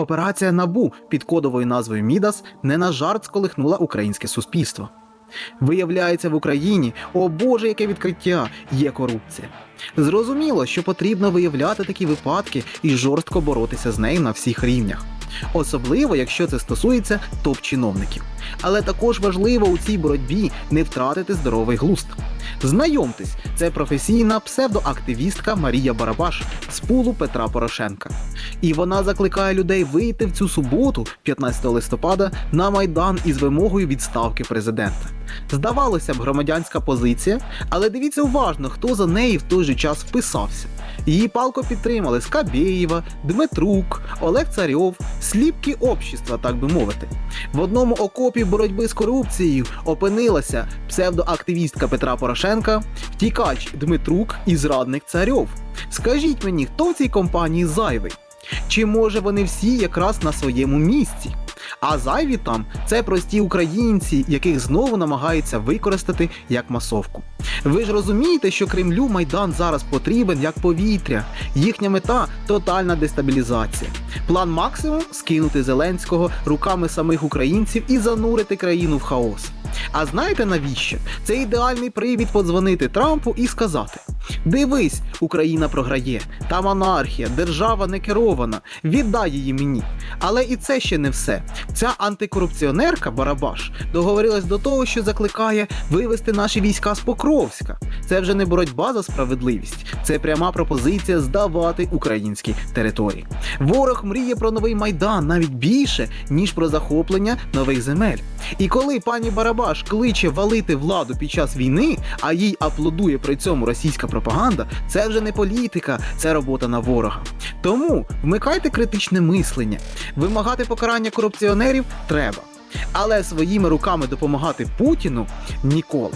Операція Набу під кодовою назвою Мідас не на жарт сколихнула українське суспільство. Виявляється, в Україні, о Боже, яке відкриття, є корупція. Зрозуміло, що потрібно виявляти такі випадки і жорстко боротися з нею на всіх рівнях. Особливо, якщо це стосується топ-чиновників. Але також важливо у цій боротьбі не втратити здоровий глузд. Знайомтесь, це професійна псевдоактивістка Марія Барабаш з пулу Петра Порошенка. І вона закликає людей вийти в цю суботу, 15 листопада, на майдан із вимогою відставки президента. Здавалося б, громадянська позиція, але дивіться уважно, хто за неї в той же час вписався. Її палко підтримали Скабєєва, Дмитрук, Олег Царьов, сліпки общества, так би мовити. В одному окопі боротьби з корупцією опинилася псевдоактивістка Петра Порошенка, втікач Дмитрук і зрадник Царьов. Скажіть мені, хто в цій компанії зайвий? Чи може вони всі якраз на своєму місці? А зайві там це прості українці, яких знову намагаються використати як масовку. Ви ж розумієте, що Кремлю Майдан зараз потрібен як повітря. Їхня мета тотальна дестабілізація. План максимум скинути Зеленського руками самих українців і занурити країну в хаос. А знаєте навіщо? Це ідеальний привід подзвонити Трампу і сказати: Дивись, Україна програє, там анархія, держава не керована, віддай її мені. Але і це ще не все. Ця антикорупціонерка Барабаш договорилась до того, що закликає вивести наші війська з Покровська. Це вже не боротьба за справедливість, це пряма пропозиція здавати українські території. Ворог мріє про новий майдан навіть більше, ніж про захоплення нових земель. І коли пані Барабаш кличе валити владу під час війни, а їй аплодує при цьому російська пропаганда, це вже не політика, це робота на ворога. Тому вмикайте критичне мислення. Вимагати покарання корупціонерів треба. Але своїми руками допомагати Путіну ніколи.